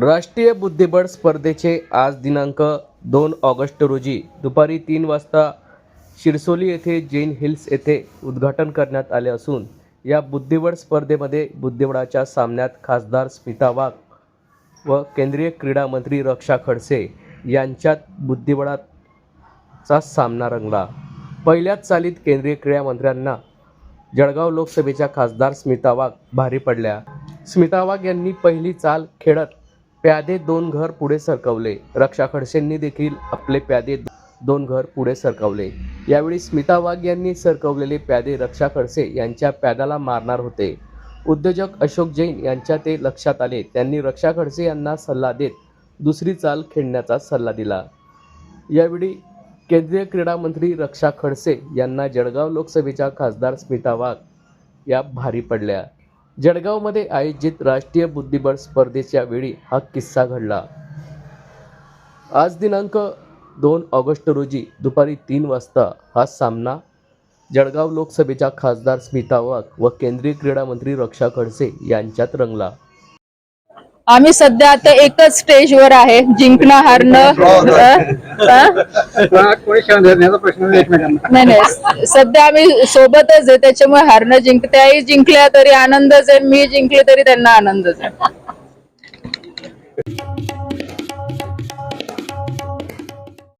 राष्ट्रीय बुद्धिबळ स्पर्धेचे आज दिनांक दोन ऑगस्ट रोजी दुपारी तीन वाजता शिरसोली येथे जैन हिल्स येथे उद्घाटन करण्यात आले असून या बुद्धिबळ स्पर्धेमध्ये बुद्धिबळाच्या सामन्यात खासदार स्मिता वाघ व केंद्रीय क्रीडा मंत्री रक्षा खडसे यांच्यात बुद्धिबळाचा सामना रंगला. पहिल्याच चालीत केंद्रीय क्रीडा मंत्र्यांना जळगाव लोकसभेच्या खासदार स्मिता वाघ भारी पडल्या. स्मिता वाघ यांनी पहिली चाल खेळत प्यादे दोन घर पुढे सरकवले. रक्षा खडसेंनी देखील आपले प्यादे दोन घर पुढे सरकवले. यावेळी स्मिता वाघ यांनी सरकवलेले प्यादे रक्षा खडसे यांच्या प्यादाला मारणार होते. उद्योजक अशोक जैन यांच्या ते लक्षात आले. त्यांनी रक्षा खडसे यांना सल्ला देत दुसरी चाल खेळण्याचा सल्ला दिला. यावेळी केंद्रीय क्रीडा मंत्री रक्षा खडसे यांना जळगाव लोकसभेच्या खासदार स्मिता वाघ या भारी पडल्या. जळगावमध्ये आयोजित राष्ट्रीय बुद्धिबळ स्पर्धेच्या वेळी हा किस्सा घडला. आज दिनांक दोन ऑगस्ट रोजी दुपारी तीन वाजता हा सामना जळगाव लोकसभेच्या खासदार स्मिता वाघ व केंद्रीय क्रीडा मंत्री रक्षा खडसे यांच्यात रंगला. आम्ही सध्या आता एकच स्टेजवर आहे जिंकणं हारणं नाही नाही नाही सध्या आम्ही सोबतच आहे त्याच्यामुळे हारणं जिंक त्याही जिंकल्या तरी आनंदच आहे मी जिंकले तरी त्यांना आनंदच आहे.